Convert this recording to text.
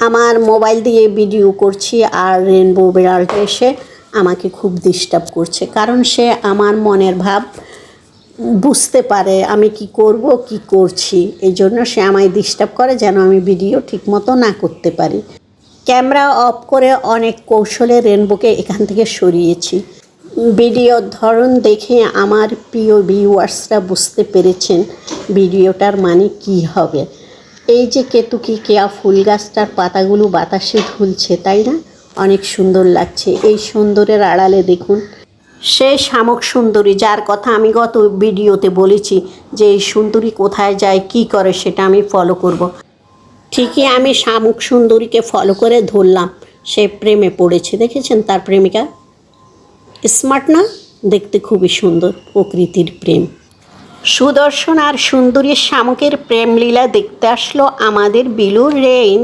আমার মোবাইল দিয়ে ভিডিও করছি আর রেনবো বিড়ালটা এসে আমাকে খুব ডিস্টার্ব করছে। কারণ সে আমার মনের ভাব বুঝতে পারে আমি কি করব, কি করছি। এই জন্য সে আমায় ডিস্টার্ব করে যেন আমি ভিডিও ঠিকমতো না করতে পারি। ক্যামেরা অফ করে অনেক কৌশলে রেনবোকে এখান থেকে সরিয়েছি। ভিডিওর ধরন দেখে আমার প্রিয় ভিউয়ার্সরা বুঝতে পেরেছেন ভিডিওটার মানে কি হবে। এই যে কেতুকি কেয়া ফুল গাছটার পাতাগুলো বাতাসে ঝুলছে তাই না? অনেক সুন্দর লাগছে। এই সুন্দরের আড়ালে দেখুন। সে শামুক সুন্দরী, যার কথা আমি গত ভিডিওতে বলেছি যে এই সুন্দরী কোথায় যায়, কি করে, সেটা আমি ফলো করব। ঠিকই আমি শামুক সুন্দরীকে ফলো করে ধরলাম। সে প্রেমে পড়েছে, দেখেছেন? তার প্রেমিকা। স্মার্ট না? দেখতে খুবই সুন্দর প্রকৃতির প্রেম। সুদর্শন আর সুন্দরী শামুকের প্রেমলীলা দেখতে আসলো আমাদের বিলুর রেইন।